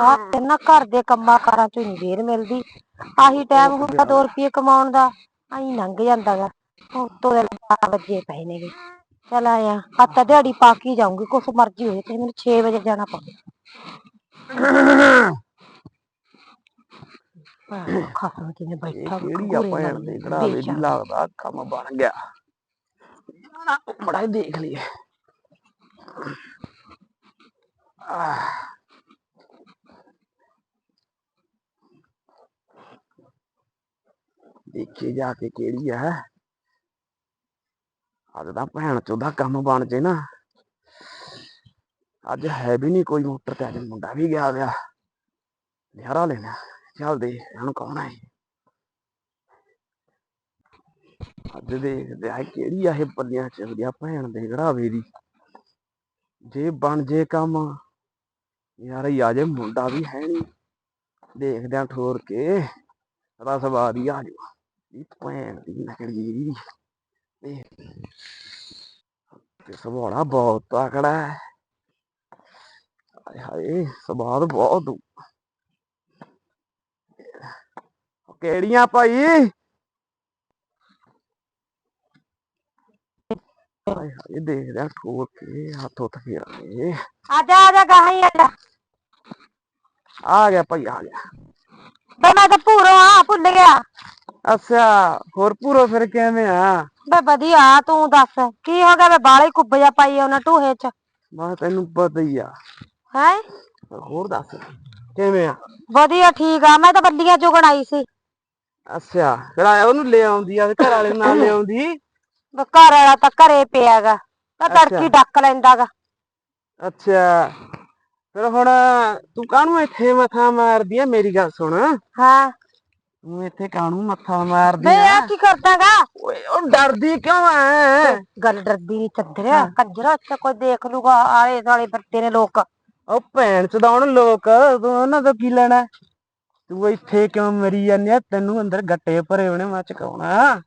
ਆ ਇਹਨਾਂ ਘਰ ਦੇ ਕੰਮਾਂ ਕਾਰਾਂ ਚੋਂ ਨਹੀਂ ਵੇਰ ਮਿਲਦੀ। ਆਹੀ ਟਾਈਮ ਹੁੰਦਾ 2 ਰੁਪਏ ਕਮਾਉਣ ਦਾ ਆਈ ਲੰਘ ਜਾਂਦਾ ਗਾ ਉਤੋਂ ਦੇ 12 ਵਜੇ ਪਏ ਨੇਗੇ। ਚਲ ਆਇਆ ਹੱਤਾ ਦਿਹਾੜੀ ਪਾ ਕੇ ਹੀ ਜਾਊਂਗੀ ਕੁਛ ਮਰਜ਼ੀ ਹੋਏ ਤੇ ਮੈਨੂੰ 6 ਵਜੇ ਜਾਣਾ ਪਵੇ ਬੈਠਾ ਕਿਹੜੀ ਦੇ ਲੱਗਦਾ ਕੰਮ ਬਣ ਗਿਆ। ਨਾ ਦੇਖ ਲਈਏ। ਆਹ। ਦੇਖੀ ਜਾ ਕੇ ਕਿਹੜੀ ਆ। ਅੱਜ ਦਾ ਭੈਣ ਚੋਦਾ ਕੰਮ ਬਣ ਜੇ ਨਾ। ਅੱਜ ਹੈ ਵੀ ਨਹੀਂ ਕੋਈ ਮੋਟਰ ਤੇ, ਅੱਜ ਮੁੰਡਾ ਵੀ ਗਿਆ ਵਿਆ ਨਿਹਰਾ ਲੈਣਾ। ਚੱਲ ਇਹਨੂੰ ਕੌਣ ਹੈ ਅੱਜ ਦੇਖਦੇ ਆ ਕਿਹੜੀ ਆ ਇਹ ਬੱਲੀਆਂ ਚੱਲਦੀਆਂ ਭੈਣ ਦੇ ਘੜਾਵੇ ਦੀ। ਜੇ ਬਣ ਜੇ ਕੰਮ, ਯਾਰ ਹੀ ਆ ਜੇ ਮੁੰਡਾ ਵੀ ਹੈ ਨਹੀਂ ਦੇਖਦੇ ਆ ਠੋਰ ਕੇ ਰਸ ਬਾਦੀ ਆ ਜੂ। ਇਹ ਭੈਣ ਦੀ ਨਕੜੀ ਇਹ ਤੇ ਸੁਭਾਅ ਬਹੁਤ ਤਕੜਾ ਹੈ ਹਾਏ ਹਾਏ ਸਵਾਦ ਬਹੁਤ ਦੂ ਕਿਹੜੀਆਂ ਭਾਈ ਹਾਏ ਹਾਏ ਦੇਖਦੇ ਆ ਠੋਰ ਕੇ ਹੱਥ ਫੇਰਾਂਗੇ ਆ ਜਾ ਆ ਜਾ ਗਾਹਾਂ ਆ ਜਾ ਆ ਗਿਆ ਭਾਈ ਆ ਗਿਆ ਬੇ ਮੈਂ ਤਾਂ ਭੂਰੋ ਆ ਭੁੱਲ ਗਿਆ। ਅੱਛਾ ਹੋਰ ਪੂਰੋ ਫਿਰ ਕਿਵੇਂ ਆ? ਬੇ ਵਧੀਆ ਤੂੰ ਦੱਸ ਕੀ ਹੋ ਗਿਆ? ਬੇ ਬਾਲੇ ਕੁੱਬ ਜਾ ਪਾਈ ਉਹਨਾਂ ਟੂਹੇ ਚ। ਮੈਂ ਤੈਨੂੰ ਪਤਾ ਹੀ ਆ। ਹੈ? ਹੋਰ ਦੱਸ ਕਿਵੇਂ ਆ? ਵਧੀਆ ਠੀਕ ਆ। ਮੈਂ ਤਾਂ ਬੱਲੀਆਂ ਚੁਗਣ ਆਈ ਸੀ। ਅੱਛਾ ਆਇਆ ਉਹਨੂੰ ਲੈ ਆਉਂਦੀ ਆ ਘਰ ਵਾਲੇ ਨਾਲ ਲੈ ਆਉਂਦੀ? ਬੇ ਘਰ ਵਾਲਾ ਤਾਂ ਘਰੇ ਪਿਆਗਾ ਤਾਂ। ਤੜਕੀ ਡੱਕ ਲੈਂਦਾਗਾ ਅੱਛਾ। ਫਿਰ ਹੁਣ ਤੂੰ ਕਾਹਨੂੰ ਇੱਥੇ ਮੱਥਾ ਮਾਰਦੀ ਆ? ਮੇਰੀ ਗੱਲ ਸੁਣ। ਹਾਂ। ਤੂੰ ਇੱਥੇ ਕਾਹਨੂੰ ਮੱਥਾ ਮਾਰਦੀ ਆ? ਆ ਕੀ ਕਰਦਾਗਾ? ਓਏ ਉਹ ਡਰਦੀ ਕਿਉਂ ਐ? ਗੱਲ ਡਰਦੀ ਨਹੀਂ ਚੱਦਰਿਆ ਕੰਜਰਾ ਇੱਥੇ ਕੋਈ ਦੇਖ ਲੂਗਾ ਆਲੇ ਦੁਆਲੇ ਫਿਰਦੇ ਨੇ ਲੋਕ। ਉਹ ਭੈਣ ਚਦਾਉਣ ਲੋਕ ਤੂੰ ਉਹਨਾਂ ਤੋਂ ਕੀ ਲੈਣਾ? ਤੂੰ ਇੱਥੇ ਕਿਉਂ ਮਰੀ ਜਾਂਦੀ ਆ? ਤੈਨੂੰ ਅੰਦਰ ਗੱਟੇ ਭਰੇ ਹੋਣੇ ਮੈਂ ਚਕਾਉਣਾ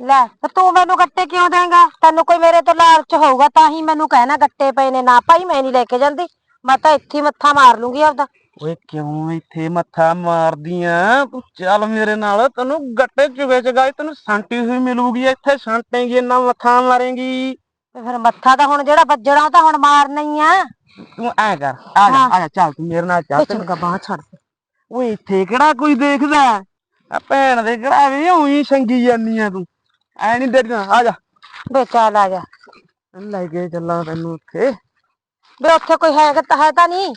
ਲੈ ਤੇ ਤੂੰ ਮੈਨੂੰ ਗੱਟੇ ਕਿਉਂ ਦੇਂਗਾ? ਤੈਨੂੰ ਕੋਈ ਮੇਰੇ ਤੋਂ ਲਾਲਚ ਹੋਊਗਾ ਤਾਂ ਹੀ ਮੈਨੂੰ ਕਹਿਣਾ ਗੱਟੇ ਪਏ ਨੇ ਨਾ। ਭਾਈ ਮੈਂ ਨਹੀਂ ਲੈ ਕੇ ਜਾਂਦੀ। ਮੈਂ ਤਾਂ ਇੱਥੇ ਹੀ ਮੱਥਾ ਮਾਰ ਲੂੰਗੀ ਆਪਦਾ। ਓਏ ਕਿਉਂ ਇੱਥੇ ਮੱਥਾ ਮਾਰਦੀ ਆ ਤੂੰ ਚੱਲ ਮੇਰੇ ਨਾਲ ਤੈਨੂੰ ਗੱਟੇ ਚੁਗੇ ਚਗਾਈ ਤੈਨੂੰ ਸੰਟੀ ਹੋਈ ਮਿਲੂਗੀ ਇੱਥੇ ਸੰਟੇਂਗੀ ਇੰਨਾ ਮੱਥਾ ਮਾਰੇਂਗੀ। ਤੇ ਫਿਰ ਮੱਥਾ ਤਾਂ ਹੁਣ ਜਿਹੜਾ ਵੱਜਣਾ ਉਹ ਤਾਂ ਹੁਣ ਮਾਰਨਾ ਹੀ ਆ। ਤੂੰ ਐ ਕਰ ਆ ਜਾ। ਆ ਜਾ ਚੱਲ ਤੂੰ ਮੇਰੇ ਨਾਲ ਚੱਲ ਤੈਨੂੰ- ਚੰਗਾ ਬਾਹ ਛੱਡ। ਦੇ। ਓਏ ਇੱਥੇ ਕਿਹੜਾ ਕੋਈ ਦੇਖਦਾ? ਆ ਭੈਣ ਦੇ ਕਿਹੜਾ ਵੀ ਉਹੀ ਸੰਗੀ ਜਾਨੀ ਆ ਤੂੰ। ਐ ਨਹੀਂ ਡਰਨਾ ਆ ਜਾ। ਵੇ ਚੱਲ ਆ ਜਾ। ਲੈ ਕੇ ਚੱਲਾਂ ਤੈਨੂੰ ਉੱਥੇ। ਵੇ ਉੱਥੇ ਕੋਈ ਹੈਗਾ ਤਾਂ ਹੈ ਤਾਂ ਨਹੀਂ।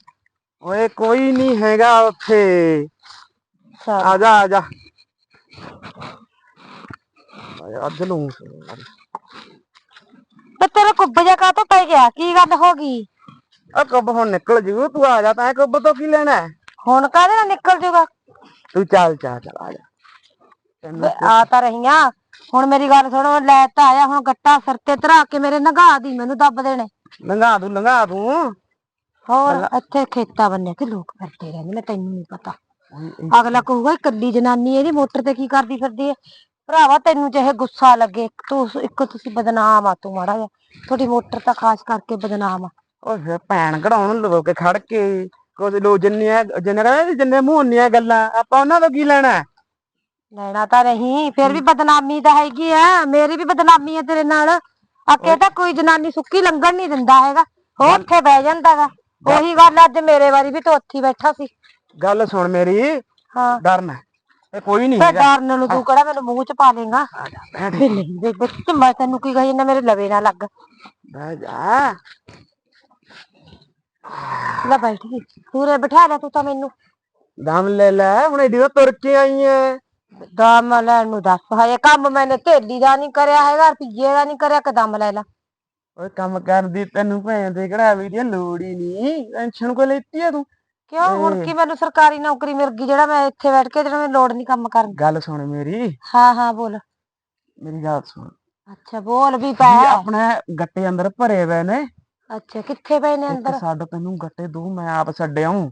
ਓਏ ਕੋਈ ਨਹੀਂ ਹੈਗਾ ਉੱਥੇ। ਆ ਜਾ ਆ ਜਾ। ਅੱਜ ਲੂੰ ਤੇ ਤੇਰਾ ਕੁੱਬ ਜਾ ਕਾਹਤੋਂ ਪੈ ਗਿਆ? ਕੀ ਗੱਲ ਹੋ ਗਈ? ਆ ਕੱਬ ਹੁਣ ਨਿਕਲ ਜੂ ਤੂੰ ਆ ਜਾ ਤੈਂ ਕੱਬ ਤੋਂ ਕੀ ਲੈਣਾ? ਹੈ? ਹੁਣ ਕਾਹਦੇ ਨਾਲ ਨਿਕਲ ਜੂਗਾ? ਤੂੰ ਚੱਲ ਚੱਲ ਚੱਲ ਆ ਜਾ। ਤੈਨੂੰ ਵੇ ਆ ਤਾਂ ਰਹੀਆਂ। ਹੁਣ ਮੇਰੀ ਗੱਲ ਸੁਣੋ ਲੈ ਤਾਂ ਆਇਆ ਹੁਣ ਗੱਟਾ ਸਿਰ ਤੇ ਧਰਾ ਕੇ ਮੇਰੇ ਨਗਾ ਦੀ ਮੈਨੂੰ ਦੱਬ ਦੇਣੇ। ਲੰਘਾ ਦੂੰ ਲੰਘਾ ਦੂੰ। ਹੋਰ ਇੱਥੇ ਖੇਤਾਂ ਬੰਨੇ ਤੇ ਲੋਕ ਫਿਰਦੇ ਰਹਿੰਦੇ ਨੇ ਤੈਨੂੰ ਨਹੀਂ ਪਤਾ। ਅਗਲਾ ਕਹੂਗਾ ਕੱਲੀ ਜਨਾਨੀ ਇਹਦੀ ਮੋਟਰ ਤੇ ਕੀ ਕਰਦੀ ਫਿਰਦੀ ਹੈ? ਭਰਾਵਾ ਤੈਨੂੰ ਚਾਹੇ ਗੁੱਸਾ ਲੱਗੇ ਤੂੰ ਇੱਕ ਤੁਸੀਂ ਬਦਨਾਮ ਆ ਤੂੰ ਮਾੜਾ ਜਿਹਾ। ਤੁਹਾਡੀ ਮੋਟਰ ਤਾਂ ਖਾਸ ਕਰਕੇ ਬਦਨਾਮ ਆ। ਓਏ ਫਿਰ ਭੈਣ ਕਢਾਉਣ ਲੋਕ ਖੜ ਕੇ ਕੁਝ ਲੋ ਜਿੰਨੀਆਂ ਜਿੰਨੇ ਕਹਿੰਦੇ ਜਿੰਨੇ ਮੂੰਹ ਉਨੀਆਂ ਗੱਲਾਂ ਆਪਾਂ ਉਹਨਾਂ ਤੋਂ ਕੀ ਲੈਣਾ? ਲੈਣਾ ਤਾਂ ਨਹੀਂ ਫਿਰ ਵੀ ਬਦਨਾਮੀ ਤਾਂ ਹੈਗੀ ਆ। ਮੇਰੀ ਵੀ ਬਦਨਾਮੀ ਹੈ ਤੇਰੇ ਨਾਲ। ਅੱਕੇ ਤਾਂ ਕੋਈ ਜਨਾਨੀ ਸੁੱਕੀ ਲੰਗਣ ਨਹੀਂ ਦਿੰਦਾ ਹੈਗਾ ਉਹ ਉੱਥੇ ਬਹਿ ਜਾਂਦਾਗਾ। ਉਹੀ ਗੱਲ ਅੱਜ ਮੇਰੇ ਵਾਰੀ ਵੀ ਤੂੰ ਉੱਥੇ ਹੀ ਬੈਠਾ ਸੀ। ਗੱਲ ਸੁਣ ਮੇਰੀ ਹਾਂ। ਡਰਨਾ ਇਹ ਕੋਈ ਨਹੀਂ ਤੇ ਹੈਗਾ। ਡਰਨ ਨੂੰ ਤੂੰ ਕਿਹੜਾ ਮੈਨੂੰ ਮੂੰਹ ਚ ਪਾ ਦੇਗਾ? ਆ ਜਾ ਬੈਠ ਵੀ ਨਹੀਂ ਦੇ ਵਿੱਚ ਮੈਂ ਤੈਨੂੰ ਕੀ ਕਹੀ ਨਾ ਮੇਰੇ ਲਵੇ ਨਾ ਲੱਗ। ਬਹਿ ਜਾ। ਲੈ ਬੈਠ ਗਈ ਤੂੰ ਰੇ ਬਿਠਾ ਲੈ ਤੂੰ ਤਾਂ ਮੈਨੂੰ। ਦਮ ਲੈ ਲੈ ਹੁਣ ਏਡੀ ਤੋਂ ਤੁਰ ਕੇ ਆਈ ਐ। ਦਮ ਲੈਣ ਨੂੰ ਦੱਸ ਹਜੇ ਕੰਮ ਮੈਨੇ ਢੇਲੀ ਦਾ ਨਹੀਂ ਕਰਿਆ ਹੈਗਾ ਰੁਪਈਏ ਦਾ ਨਹੀਂ ਕਰਿਆ ਕਦਮ ਲੈ ਲੈ। ਓਏ ਕੰਮ ਕਰਨ ਦੀ ਤੈਨੂੰ ਭੈਣ ਦੇ ਕਿਹੜਾ ਵੀ ਦੀ ਲੋੜ ਹੀ ਨਹੀਂ ਟੈਨਸ਼ਨ ਕੋ ਲੈਤੀ ਆ ਤੂੰ? ਕਿਉਂ? ਹੁਣ ਕੀ ਮੈਨੂੰ ਸਰਕਾਰੀ ਨੌਕਰੀ ਮਿਲ ਗਈ ਜਿਹੜਾ ਮੈਂ ਇੱਥੇ ਬੈਠ ਕੇ ਜਿਹੜਾ ਮੈਨੂੰ ਲੋੜ ਨਹੀਂ ਕੰਮ ਕਰਨ ਦੀ। ਗੱਲ ਸੁਣ ਮੇਰੀ। ਹਾਂ ਹਾਂ ਬੋਲ। ਮੇਰੀ ਗੱਲ ਸੁਣ। ਅੱਛਾ ਬੋਲ ਵੀ ਪੈ ਆਪਣੇ ਗੱਟੇ ਅੰਦਰ ਭਰੇ ਪਏ ਨੇ। ਅੱਛਾ ਕਿੱਥੇ ਪਏ ਨੇ ਅੰਦਰ? ਛੱਡ ਤੈਨੂੰ ਗੱਟੇ ਦੂ ਮੈਂ ਆਪ ਛੱਡਿਆਉਂ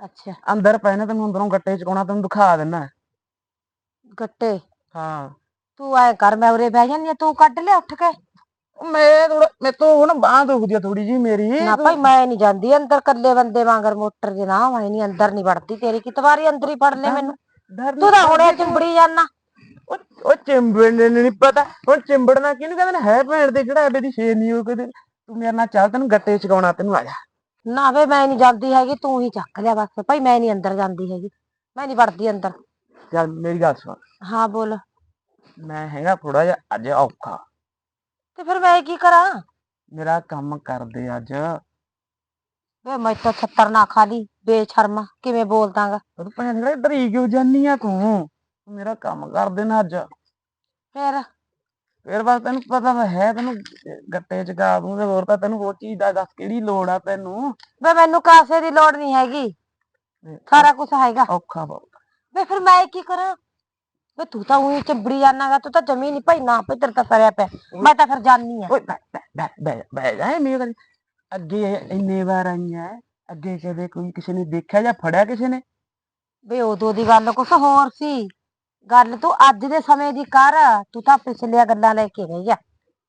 ਅੱਛਾ। ਅੰਦਰ ਪਏ ਨੇ ਤੈਨੂੰ ਅੰਦਰੋਂ ਗੱਟੇ ਚਕਾਉਣਾ ਤੈਨੂੰ ਦਿਖਾ ਦੇਣਾ ਗੱਟੇ ਹਾਂ। ਤੂੰ ਐ ਕਰ ਮੈਂ ਉਰੇ ਬਹਿ ਜਾਂਦੀ ਹਾਂ, ਤੂੰ ਕੱਢ ਲਿਆ ਉੱਠ ਕੇ। ਮੈਂ ਥੋੜਾ ਮੇਰੇ ਤੋਂ ਹੁਣ ਬਾਹ ਦੁਖਦੀ ਆ ਥੋੜੀ ਜੀ ਮੇਰੀ। ਨਾ ਭਾਈ ਮੈਂ ਨਹੀਂ ਜਾਂਦੀ ਅੰਦਰ ਕੱਲੇ ਬੰਦੇ ਵਾਂਗਰ ਮੋਟਰ ਦੇ ਨਾ ਮੈਂ ਨਹੀਂ ਅੰਦਰ ਨਹੀਂ ਵੜਦੀ ਤੇਰੀ। ਕੀ ਤਵਾਰੀ ਅੰਦਰ ਹੀ ਫੜ ਲੈ ਮੈਨੂੰ। ਤੂੰ ਤਾਂ ਹੁਣੇ ਚਿੰਬੜੀ ਜਾਨਾ। ਉਹ ਉਹ ਚਿੰਬੜਨ ਨੂੰ ਨਹੀਂ ਪਤਾ। ਹੁਣ ਚਿੰਬੜਨਾ ਕਿਹਨੂੰ ਕਹਿੰਦੇ ਨੇ? ਹੈ ਭੈਣ ਦੇ ਜਿਹੜਾ ਐਡੇ ਦੀ ਸ਼ੇਰ ਨਹੀਂ ਉਹ ਕਦੇ ਤੂੰ ਮੇਰੇ ਨਾਲ ਚੱਲ ਤੈਨੂੰ ਗੱਟੇ ਚਕਾਉਣਾ ਤੈਨੂੰ ਆ ਜਾ। ਨਾ ਵੇ ਮੈਂ ਨਹੀਂ ਜਾਂਦੀ ਹੈਗੀ ਤੂੰ ਹੀ ਚੱਕ ਲਿਆ ਬਸ। ਭਾਈ ਮੈਂ ਨਹੀਂ ਅੰਦਰ ਜਾਂਦੀ ਹੈਗੀ। ਮੈਂ ਨਹੀਂ ਵੜਦੀ ਅੰਦਰ। ਚੱਲ ਮੇਰੀ ਗੱਲ ਸੁਣ। ਹਾਂ ਬੋਲ। ਮੈਂ ਹੈਗਾ ਥੋੜਾ ਜਿਹਾ ਅੱਜ ਔਖਾ। ਤੇ ਫਿਰ ਮੈਂ ਕੀ ਕਰਾਂ? ਮੇਰਾ ਕੰਮ ਕਰਦੇ ਅੱਜ। ਵੇ ਮੈਂ ਤਾਂ ਛੱਤਰ ਨਾ ਖਾਲੀ ਬੇਸ਼ਰਮਾ ਕਿਵੇਂ ਬੋਲਦਾਗਾ ਤੂੰ ਭੈਣ ਡਰੀ ਕਿਉਂ ਜਾਨੀ ਆ ਤੂੰ? ਮੇਰਾ ਕੰਮ ਕਰ ਦੇਣਾ ਅੱਜ। ਫਿਰ? ਫਿਰ ਬਸ ਤੈਨੂੰ ਪਤਾ ਤਾਂ ਹੈ ਤੈਨੂੰ ਗੱਟੇ ਚਕਾ ਦੂੰ ਤੇ ਹੋਰ ਤਾਂ ਤੈਨੂੰ ਹੋਰ ਚੀਜ਼ ਦਾ ਦੱਸ ਕਿਹੜੀ ਲੋੜ ਆ ਤੈਨੂੰ? ਵੇ ਮੈਨੂੰ ਕਾਸੇ ਦੀ ਲੋੜ ਨਹੀਂ ਹੈਗੀ। ਸਾਰਾ ਕੁਝ ਹੈਗਾ। ਔਖਾ ਬਹੁਤ। ਵੇ ਫਿਰ ਮੈਂ ਕੀ ਕਰਾਂ? ਵੇ ਤੂੰ ਤਾਂ ਉਹੀ ਚਿੰਬੜੀ ਜਾਨਾਗਾ ਤੂੰ ਤਾਂ ਜਮੀ ਨਹੀਂ ਭਾਈ ਨਾ ਭਾਈ ਤੇਰੇ ਤਾਂ ਸਰਿਆ ਪਿਆ। ਮੈਂ ਤਾਂ ਫਿਰ ਜਾਨੀ ਆ। ਓਏ ਬੈ ਬੈ ਬੈ ਬੈ ਬੈ ਜਾ ਮੇਰੇ ਕੋਲ ਅੱਗੇ ਇੰਨੇ ਵਾਰ ਆਈਆਂ ਅੱਗੇ ਕਦੇ ਕੋਈ ਕਿਸੇ ਨੇ ਦੇਖਿਆ ਜਾਂ ਫੜਿਆ ਕਿਸੇ ਨੇ? ਵੇ ਉਦੋਂ ਦੀ ਗੱਲ ਕੁਛ ਹੋਰ ਸੀ। ਗੱਲ ਤੂੰ ਅੱਜ ਦੇ ਸਮੇਂ ਦੀ ਕਰ ਤੂੰ ਤਾਂ ਪਿਛਲੀਆਂ ਗੱਲਾਂ ਲੈ ਕੇ ਰਹੀ ਆ।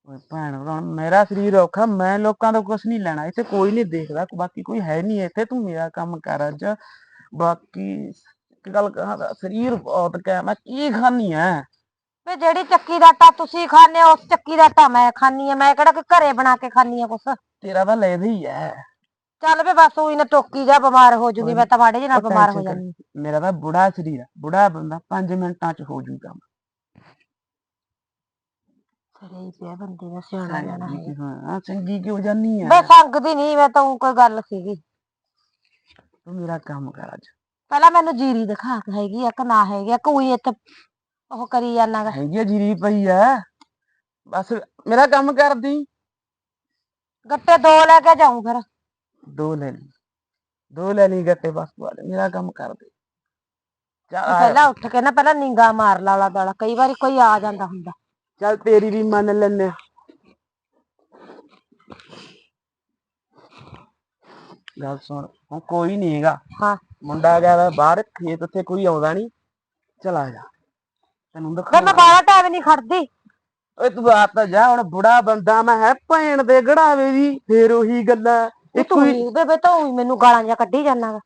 ਓਏ ਭੈਣ ਹੁਣ ਮੇਰਾ ਸਰੀਰ ਔਖਾ ਮੈਂ ਲੋਕਾਂ ਤੋਂ ਕੁਝ ਨਹੀਂ ਲੈਣਾ ਇੱਥੇ ਕੋਈ ਨਹੀਂ ਦੇਖਦਾ ਬਾਕੀ ਕੋਈ ਹੈ ਨਹੀਂ ਇੱਥੇ ਤੂੰ ਮੇਰਾ ਕੰਮ ਕਰ ਅੱਜ। ਬਾਕੀ ਇੱਕ ਗੱਲ ਕਹਾਂ ਸਰੀਰ ਬਹੁਤ ਕਹਿ ਮੈਂ ਕੀ ਖਾਨੀ ਐ ਵੇ ਜਿਹੜੀ ਚੱਕੀ ਦਾ ਆਟਾ ਤੁਸੀਂ ਖਾਣੇ ਉਸ ਚੱਕੀ ਦਾ ਆਟਾ ਮੈਂ ਖਾਣੀ ਆ ਮੈਂ ਕਿਹੜਾ ਕਿ ਘਰੇ ਬਣਾ ਕੇ ਖਾਣੀ ਆ ਕੁਛ? ਤੇਰਾ ਤਾਂ ਲੈਦਾ ਹੀ ਐ ਚੱਲ ਵੇ ਬਸ ਉਹੀ ਨਾ ਟੋਕੀ ਜਾ ਬਿਮਾਰ ਹੋ ਜੂਗੀ ਮੈਂ ਤਾਂ ਮਾੜੇ ਜਿਹੇ ਨਾਲ ਬਿਮਾਰ ਹੋ। ਜਾਂਦੀ। ਮੇਰਾ ਤਾਂ ਬੁੜਾ ਸਰੀਰ ਆ ਬੁੜਾ ਬੰਦਾ 5 ਮਿੰਟਾਂ ਚ ਹੋ ਜੂ ਕੰਮ। ਸਰੇ ਹੀ ਪਿਆ ਬੰਦੇ ਦਾ ਸਿਆਣਾ ਜਾਣਾ ਹੈ। ਹਾਂ ਚੰਗੀ ਕਿਉਂ ਜਾਨੀ ਐ ਵੇ ਸੰਗਦੀ ਨਹੀਂ ਮੈਂ ਤਾਂ ਕੋਈ ਗੱਲ ਸੀਗੀ। ਤੂੰ ਮੇਰਾ ਕੰਮ ਕਰ ਅੱਜ। ਪਹਿਲਾਂ ਮੈਨੂੰ ਜੀਰੀ ਦਿਖਾ ਕੇ ਹੈਗੀ ਆ ਕਿ ਨਾ ਹੈਗੀ ਆ ਕੋਈ ਇੱਥੇ ਉਹ ਕਰੀ ਜਾਣਾਗਾ। ਹੈਗੀ ਆ ਜੀਰੀ ਪਈ ਐ ਬਸ ਮੇਰਾ ਕੰਮ ਕਰਦੀ। ਗੱਟੇ ਦੋ ਲੈ ਕੇ ਜਾਊਂ ਫਿਰ। ਦੋ ਲੈ ਲਈ। ਦੋ ਲੈ ਲਈ ਗੱਟੇ ਬਸ ਆ ਜਾ, ਮੇਰਾ ਕੰਮ ਕਰ ਦੇ ਚੱਲ ਆ। ਜਾ। ਪਹਿਲਾਂ ਉੱਠ ਕੇ ਨਾ ਪਹਿਲਾਂ ਨਿੰਗਾ ਮਾਰ ਲਾ ਲਾ ਦਾਲਾ ਕਈ ਵਾਰੀ ਕੋਈ ਆ ਜਾਂਦਾ ਹੁੰਦਾ। ਚੱਲ ਤੇਰੀ ਵੀ ਮੰਨ ਲੈਨੇ ਆ। ਗੱਲ ਸੁਣ ਹੁਣ ਕੋਈ ਨਹੀਂ ਹੈਗਾ। ਹਾਂ। ਮੁੰਡਾ ਗਿਆ ਵਾ ਬਾਹਰ ਖੇਤ ਉੱਥੇ ਕੋਈ ਆਉਂਦਾ ਨਹੀਂ ਚਲਾ ਜਾ। ਤੈਨੂੰ ਦਿਖਾ ਮੈਂ ਬਾਹਲਾ ਟਾਈਮ ਨਹੀਂ ਖੜਦੀ। ਓਏ ਤੂੰ ਆ ਤਾਂ ਜਾ ਹੁਣ ਬੁੜਾ ਬੰਦਾ ਮੈਂ ਹੈ ਭੈਣ ਦੇ ਗੜਾਵੇ ਦੀ ਫੇਰ ਉਹੀ ਗੱਲਾਂ ਇਹ ਤੂੰ ਹੀ ਬੇਬੇ ਤਾਂ ਉਹੀ ਮੈਨੂੰ ਗਾਲਾਂ ਜਾਂ ਕੱਢੀ ਜਾਣਾਗਾ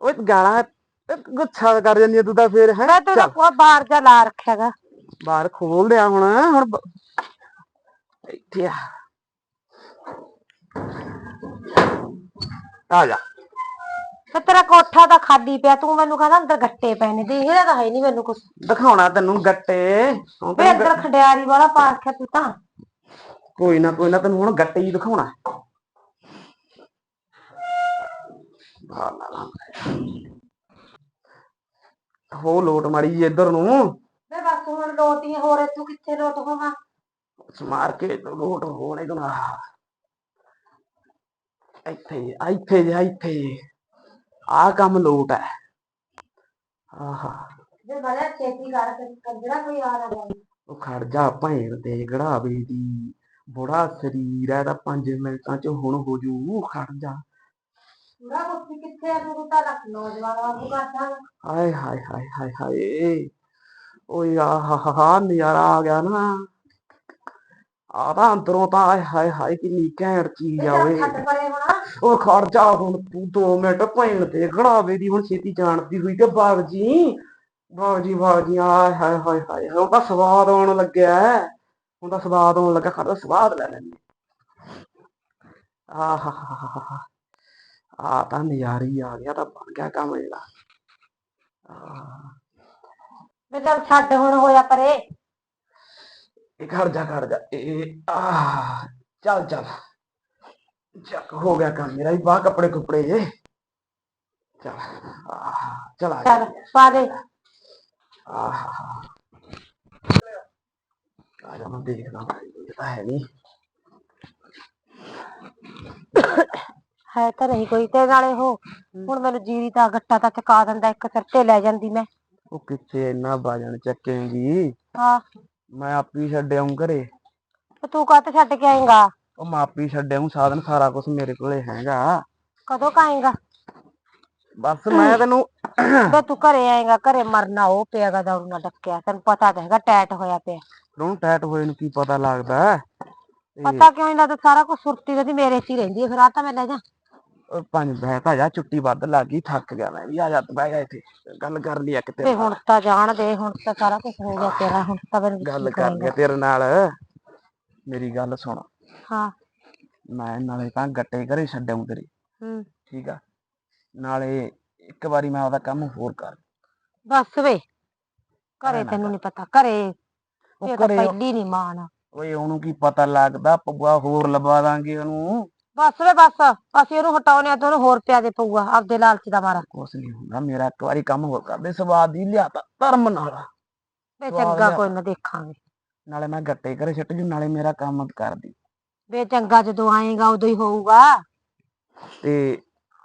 ਓਏ ਗਾਲਾਂ ਇਹ ਗੁੱਸਾ ਕਰ ਜਾਂਦੀ ਆ ਤੂੰ ਤਾਂ ਫੇਰ ਹੈ? ਮੈਂ ਤੇਰਾ ਕੋਈ ਬਾਹਰ ਜਾ ਲਾ ਰੱਖਿਆਗਾ ਬਾਹਰ ਖੋਲ ਦਿਆ ਹੁਣ ਹੁਣ ਬ- ਇੱਥੇ ਆ। ਆ ਜਾ। ਤੇ ਤੇਰਾ ਕੋਠਾ ਤਾਂ ਖਾਲੀ ਪਿਆ ਤੂੰ ਮੈਨੂੰ ਕਹਿੰਦਾ ਅੰਦਰ ਗੱਟੇ ਪਏ ਨੇ ਦੇਖਦਾ ਤਾਂ ਹੈ ਨਹੀਂ ਮੈਨੂੰ ਕੁਛ। ਦਿਖਾਉਣਾ ਤੈਨੂੰ ਗੱਟੇ ਹੁਣ ਵੇ ਤੈਨੂੰ ਅੰਦਰ ਖੰਡਿਆਰੀ ਵਾਲਾ ਪਾ ਰੱਖਿਆ ਤੂੰ ਤਾਂ। ਕੋਈ ਨਾ ਕੋਈ ਨਾ ਤੈਨੂੰ ਹੁਣ ਗੱਟੇ ਹੀ ਦਿਖਾਉਣਾ। ਬਾਹਰ ਨਾ। ਹੋ ਲੋਟ ਮਾੜੀ ਜੀ ਇੱਧਰ ਨੂੰ। ਵੇ ਬਸ ਹੁਣ ਲੋਟੀਆਂ ਹੋਰ ਤੂੰ ਕਿੱਥੇ ਲੋਟ ਹੋਵਾਂ? ਸਮਾਰ ਕੇ ਲੋਟ ਹੋਣੇ ਗੁਨਾ ਇੱਥੇ ਹੀ, ਆ ਇੱਥੇ ਇੱਥੇ। ਆ ਕੰਮ ਲੋਟ ਹੈ। ਆਹਾ। ਵੇ ਬੜਾ ਛੇਤੀ ਕਰ ਕੰਜਰਾ ਕੋਈ ਆ ਨਾ ਜਾਏ ਉਹ ਖੜ ਜਾ ਭੈਣ ਦੇ ਗੜਾਵੇ ਦੀ ਬੁੜਾ ਸਰੀਰ ਹੈ ਤਾਂ 5 ਮਿੰਟਾਂ ਚ ਹੁਣ ਹੋ ਜੂ। ਖੜ ਜਾ। ਪੂਰਾ ਕੁੱਤੀ ਕਿੱਥੇ ਆ? ਤੂੰ ਤਾਂ ਰੱਖ ਨੌਜਵਾਨ ਵਾਂਗੂ ਕਰਦਾ ਵਾ। ਹਾਏ ਹਾਏ ਹਾਏ ਹਾਏ ਹਾਏ। ਓਏ ਆਹ ਹਾ ਹਾ ਨਜ਼ਾਰਾ ਆ ਗਿਆ ਨਾ। ਆ ਤਾਂ ਅੰਦਰੋਂ ਤਾਂ ਹਾਏ ਹਾਏ ਹਾਏ ਕਿੰਨੀ ਘੈਂਟ ਚੀਜ਼ ਤੇ ਆ ਓਏ। ਉਹ ਖੜ ਜਾ ਹੁਣ ਤੂੰ 2 ਮਿੰਟ ਭੈਣ ਤੇ ਗੜਾਵੇ ਦੀ ਹੁਣ ਛੇਤੀ ਜਾਣਦੀ ਹੋਈ ਤੇ ਬਾਗ ਜੀ ਬਾਗ ਜੀ ਬਾਗ ਜੀ ਆਏ ਹਾਏ ਹਾਏ ਹਾਏ ਹੁਣ ਤਾਂ ਸਵਾਦ ਆਉਣ ਲੱਗਿਆ। ਹੁਣ ਤਾਂ ਸਵਾਦ ਆਉਣ ਲੱਗਾ ਖੜ ਸਵਾਦ ਲੈ ਲੈਂਦੇ। ਆਹ ਹਾ ਹਾ ਹਾ ਹਾ ਆ ਤਾਂ ਨਜ਼ਾਰੀ ਆ ਗਿਆ ਤਾਂ ਬਣ ਗਿਆ ਕੰਮ ਜਿਹੜਾ ਵੇ ਚੱਲ ਛੱਡ ਹੁਣ ਹੋਇਆ ਪਰੇ। ਇਹ ਖੜ ਜਾ ਖੜ ਜਾ ਇਹ ਆ ਚੱਲ ਚੱਲ। ਚੱਕ ਹੋ ਗਿਆ ਕੰਮ ਮੇਰਾ ਵੀ ਬਾਹ ਕੱਪੜੇ ਕੁਪੜੇ ਜੇ। ਚੱਲ ਚਲ ਆ ਚੱਲ ਪਾ ਦੇ। ਆਹ ਆ ਜਾ ਮੈਂ ਦੇਖਦਾ ਤਾਂ ਹੈ ਨਹੀਂ। ਹੈ ਤਾਂ ਨਹੀਂ ਕੋਈ ਤੇ ਨਾਲੇ ਉਹ ਹੁਣ ਮੈਨੂੰ ਜੀਰੀ ਦਾ ਗੱਟਾ ਤਾਂ ਚਕਾ ਦਿੰਦਾ ਇੱਕ ਸਿਰ ਤੇ ਲੈ ਜਾਂਦੀ ਮੈਂ। ਉਹ ਕਿੱਥੇ ਇੰਨਾ ਵਜਨ ਚੱਕੇਂਗੀ? ਹਾਂ। ਮੈਂ ਆਪੀ ਛੱਡ ਆਉਂ ਘਰੇ। ਤੇ ਤੂੰ ਕਾਹਤੇ ਛੱਡ ਕੇ ਆਏਗਾ? ਉਹ ਮੈਂ ਆਪੀ ਛੱਡ ਆਉਂ ਸਾਧਨ ਸਾਰਾ ਕੁਝ ਮੇਰੇ ਕੋਲੇ ਹੈਗਾ। ਕਦੋਂ ਕਾਏਗਾ ਬਸ ਮੈਂ ਤੈਨੂੰ ਵੇ ਤੂੰ ਘਰੇ ਆਏਗਾ ਘਰੇ ਮਰਨਾ ਉਹ ਪਿਆਗਾ ਦਾਰੂ ਨਾਲ ਡੱਕਿਆ ਤੈਨੂੰ ਪਤਾ ਤਾਂ ਹੈਗਾ ਟੈਟ ਹੋਇਆ ਪਿਆ। ਉਹਨੂੰ ਟੈਟ ਹੋਏ ਨੂੰ ਕੀ ਪਤਾ ਲੱਗਦਾ। ਤੇ ਪਤਾ ਕਿਉਂ ਨਹੀਂ ਲੱਗਦਾ ਸਾਰਾ ਕੁਝ ਸੁਰਤੀ ਦੀ ਮੇਰੇ 'ਚ ਹੀ ਰਹਿੰਦੀ ਹੈ। ਫਿਰ ਆ ਤਾਂ ਮੈਂ ਲੈ ਜਾ। ਉਹ ਪੰਜ ਬਹਿ ਤਾਂ ਜਾ ਛੁੱਟੀ ਵੱਧ ਲੱਗ ਗਈ ਥੱਕ ਗਿਆ ਮੈਂ ਵੀ ਆ ਜਾ ਤੂੰ ਬਹਿ ਜਾ ਇੱਥੇ ਗੱਲ ਕਰ ਲਈ ਇੱਕ ਤੇ ਤੇ ਹੁਣ ਤਾਂ ਜਾਣ ਦੇ ਹੁਣ ਤਾਂ ਸਾਰਾ ਕੁਝ ਹੋ ਗਿਆ ਤੇਰਾ ਹੁਣ ਤਾਂ ਮੈਨੂੰ ਗੱਲ ਕਰ? ਲਿਆ ਤੇਰੇ ਨਾਲ। ਮੇਰੀ ਗੱਲ ਸੁਣ। ਹਾਂ। ਮੈਂ ਨਾਲੇ ਤਾਂ ਗੱਟੇ ਘਰੇ ਛੱਡਾਂ ਤੇਰੇ। ਹੂੰ। ਠੀਕ ਆ? ਨਾਲੇ ਇੱਕ ਵਾਰੀ ਮੈਂ ਉਹਦਾ ਕੰਮ ਹੋਰ ਕਰ। ਬਸ ਵੇ। ਘਰੇ ਤੈਨੂੰ ਨਹੀਂ ਪਤਾ ਘਰੇ। ਉਹ ਇਹ ਤਾਂ ਘਰੇ ਪਹਿਲੀ ਨਹੀਂ ਮਾਨ ਓਏ ਉਹਨੂੰ ਕੀ ਪਤਾ ਲੱਗਦਾ ਪਊਆ ਹੋਰ ਲਵਾ ਦਾਂਗੇ ਉਹਨੂੰ। ਬਸ ਵੇ ਬਸ ਅਸੀਂ ਉਹਨੂੰ ਹਟਾਉਨੇ ਆ ਤੇ ਉਹਨੂੰ ਹੋਰ ਪਿਆ ਦੇ ਪਊਗਾ ਆਪਦੇ ਲਾਲਚ ਦਾ ਮਾਰਾ। ਕੁਛ ਨਹੀਂ ਹੁੰਦਾ ਮੇਰਾ ਇੱਕ ਵਾਰੀ ਕੰਮ ਹੋਰ ਕਰਦੇ ਸਵਾਦ ਹੀ ਲਿਆਤਾ ਧਰਮ ਨਾਲ। ਵੇ ਚੰਗਾ। ਕੋਈ ਨਾ ਦੇਖਾਂਗੇ। ਨਾਲੇ ਮੈਂ ਗੱਟੇ ਘਰੇ ਛੱਡ ਜੂ ਨਾਲੇ ਮੇਰਾ ਕੰਮ ਕਰਦੀ ਵੇ ਚੰਗਾ ਜਦੋਂ ਆਏਗਾ ਉਦੋਂ ਹੀ ਹੋਊਗਾ। ਤੇ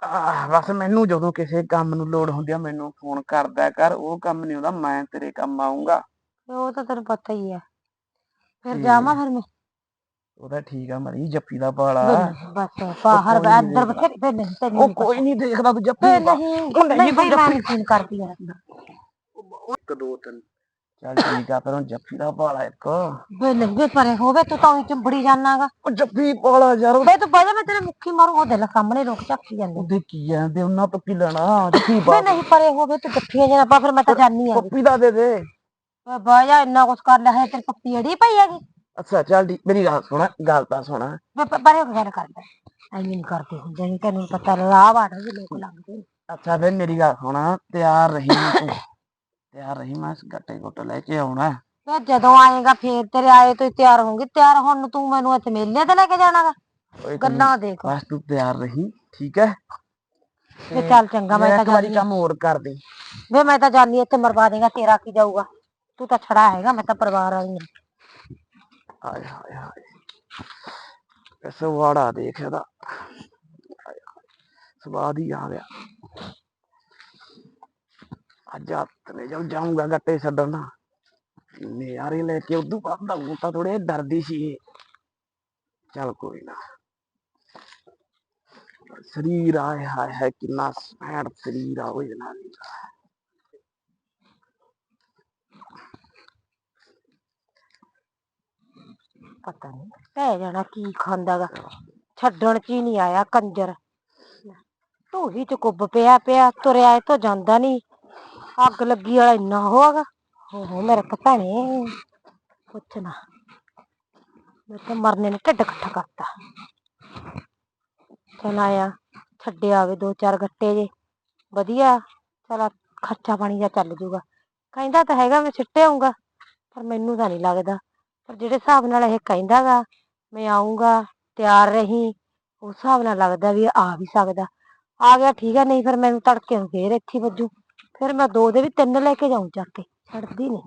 ਆਹ, ਬਸ ਮੈਨੂੰ ਜਦੋਂ ਕਿਸੇ ਕੰਮ ਨੂੰ ਲੋੜ ਹੁੰਦੀ ਆ ਮੈਨੂੰ ਫੋਨ ਕਰਦਾ ਕਰ ਉਹ ਕੰਮ ਨਹੀਂ ਹੁੰਦਾ ਮੈਂ ਤੇਰੇ ਕੰਮ ਆਉਂਗਾ ਤੇ ਉਹ ਤਾਂ ਤੈਨੂੰ ਪਤਾ ਹੀ ਹੈ ਫਿਰ ਜਾਵਾਂ ਫਿਰ ਮੈਂ? ਉਹਦਾ ਠੀਕ ਆ ਮਰੀ ਜੱਫੀ ਦਾ ਪਾਲਾ। ਬਸ ਬਾਹਰ। ਬਥੇਰੇ ਵੇ ਨਹੀਂ ਤੈਨੂੰ ਉਹ ਕੋਈ ਨਹੀਂ ਦੇਖਦਾ ਤੂੰ ਜੱਫੀ। ਪਾ। ਨਹੀਂ ਉਹ ਕੋਈ ਜੱਫੀ। ਫੋਨ ਕਰਦੀ ਆ। ਇੱਕ ਦੋ ਤਿੰਨ। ਚੱਲ ਠੀਕ ਆ ਫਿਰ ਹੁਣ ਜੱਫੀ ਦਾ ਪਾਲਾ ਇੱਕ। ਨਹੀਂ ਵੇ ਪਰੇ ਹੋਵੇ ਤੂੰ ਤਾਂ ਉਹੀ ਚੰਬੜੀ ਜਾਣਾਗਾ। ਉਹ ਜੱਫੀ ਪਾਲਾ ਯਾਰ ਵੇ ਤੂੰ ਬਜਾ ਮੈਂ ਤੇਰੇ ਮੁੱਖੀ ਮਾਰੂ ਉਹਦੇ ਲਾ ਸਾਹਮਣੇ ਲੋਕ ਝਾਕੀ ਜਾਂਦੇ। ਉਹਦੇ ਕੀ ਜਾਂਦੇ ਉਹਨਾਂ ਤੋਂ ਕੀ ਲੈਣਾ ਜੱਫੀ ਵੇ ਨਹੀਂ ਪਰੇ ਹੋਵੇ ਤੂੰ ਜੱਫੀਆਂ ਜਨਾ ਪਾ ਫਿਰ ਮੈਂ ਤਾਂ ਜਾਣੀ ਆ। ਪੱਪੀ ਦਾ ਦੇ ਦੇ। ਬਾਜਾ ਇੰਨਾ ਕੁਛ ਕਰ ਲਿਆ ਹੈ ਤੇਰੀ ਪੱਪੀ ਅੜੀ ਪਈ ਹੈਗੀ। ਅੱਛਾ ਚੱਲ ਠੀਕ ਮੇਰੀ ਗੱਲ ਸੁਣ ਗੱਲ ਤਾਂ ਸੁਣ। ਪਰੇ ਹੋ ਗੱਲ ਕਰਦਾ। ਐਵੇਂ ਨਹੀਂ ਕਰਦੇ ਹੁੰਦੇ ਤੈਨੂੰ ਪਤਾ ਰਾਹ ਬਾੜਾ ਵੀ ਲੋਕ ਲੱਗਦੇ ਨੇ। ਅੱਛਾ ਫਿਰ ਮੇਰੀ ਗੱਲ ਸੁਣ ਤਿਆਰ ਰਹੀ ਤੂੰ। ਤਿਆਰ ਰਹੀ ਮੈਂ ਗੱਟੇ ਗੁੱਟ ਲੈ ਕੇ ਆਉਣਾ। ਵੇ ਜਦੋਂ ਆਏਗਾ ਫੇਰ ਤੇਰੇ ਆਏ ਤੋਂ ਹੀ ਤਿਆਰ ਹੋਊਂਗੀ। ਤਿਆਰ ਹੋਣ ਨੂੰ ਤੂੰ ਮੈਨੂੰ ਇੱਥੇ ਮੇਲੇ ਤੇ ਲੈ ਕੇ ਜਾਣਾਗਾ। ਓਏ ਤੂੰ ਗੱਲਾਂ ਦੇਖ। ਬਸ ਤੂੰ ਤਿਆਰ ਰਹੀ ਠੀਕ ਹੈ ਵੇ ਚੱਲ ਚੰਗਾ ਮੈਂ ਤਾਂ ਇੱਕ ਵਾਰੀ ਕੰਮ ਹੋਰ ਕਰ ਦੇ। ਵੇ ਮੈਂ ਤਾਂ ਜਾਣੀ ਇੱਥੇ ਮਰਵਾ ਦੇਗਾ ਤੇਰਾ ਕੀ ਜਾਊਗਾ? ਤੂੰ ਤਾਂ ਛੜਾ ਹੈਗਾ ਮੈਂ ਤਾਂ ਪਰਿਵਾਰ ਵਾਲੀ ਹਾਂ। ਹਾਏ ਹਾਏ ਹਾਏ। ਐਸਾ ਦੇਖ ਇਹਦਾ। ਸਵਾਦ ਹੀ ਆ ਗਿਆ। ਅੱਜ ਹੱਥ ਜਦ ਜਾਊਂਗਾ ਗੱਟੇ ਛੱਡਣ ਨਾ ਨਿਆਰੇ ਲੈ ਕੇ ਉਦੋਂ ਬਾਅਦ ਉਹ ਤਾਂ ਥੋੜੇ ਡਰਦੀ ਸੀ ਇਹ। ਚੱਲ ਕੋਈ ਨਾ। ਸਰੀਰ ਆਏ, ਹਾਏ ਹੈ ਕਿੰਨਾ ਸੈਂਡ ਸਰੀਰ ਆ ਉਹ ਜਨਾਨੀ ਦਾ ਪਤਾ ਨਹੀਂ ਪੈ ਜਾਣਾ ਕੀ ਖਾਂਦਾਗਾ ਛੱਡਣ ਚ ਹੀ ਨਹੀਂ ਆਇਆ ਕੰਜਰ ਤੂੰ ਹੀ ਚ ਕੁੱਬ ਪਿਆ ਪਿਆ ਤੁਰਿਆ ਇਹ ਤੋਂ ਜਾਂਦਾ ਨਹੀਂ ਅੱਗ ਲੱਗੀ ਵਾਲਾ ਇੰਨਾ ਹੋਗਾ ਹੋ ਹੋ ਮੇਰੇ ਭੈਣੇ ਪੁੱਛ ਨਾ ਮੈਂ ਤਾਂ ਮਰਨੇ ਨੇ ਢਿੱਡ ਇਕੱਠਾ ਕਰਤਾ ਚਲ ਆਇਆ ਛੱਡਿਆ ਆਵੇ ਦੋ ਚਾਰ ਗੱਟੇ ਜੇ ਵਧੀਆ ਚਲ ਖਰਚਾ ਪਾਣੀ ਦਾ ਚੱਲ ਜੂਗਾ ਕਹਿੰਦਾ ਤਾਂ ਹੈਗਾ ਮੈਂ ਸਿੱਟੇ ਆਉਂਗਾ ਪਰ ਮੈਨੂੰ ਤਾਂ ਨਹੀਂ ਲੱਗਦਾ ਪਰ ਜਿਹੜੇ ਹਿਸਾਬ ਨਾਲ ਇਹ ਕਹਿੰਦਾ ਗਾ ਮੈਂ ਆਉਂਗਾ ਤਿਆਰ ਰਹੀ, ਉਸ ਹਿਸਾਬ ਨਾਲ ਲੱਗਦਾ ਵੀ ਇਹ ਆ ਵੀ ਸਕਦਾ। ਆ ਗਿਆ, ਠੀਕ ਹੈ ਨਹੀਂ ਫਿਰ ਮੈਨੂੰ ਤੜਕੇ ਨੂੰ ਫੇਰ ਇੱਥੇ ਹੀ ਵੱਜੂ। ਫਿਰ ਮੈਂ ਦੋ ਦੇ ਵੀ ਤਿੰਨ ਲੈ ਕੇ ਜਾਊਂ ਚੱਕ ਕੇ, ਛੱਡਦੀ ਨਹੀਂ।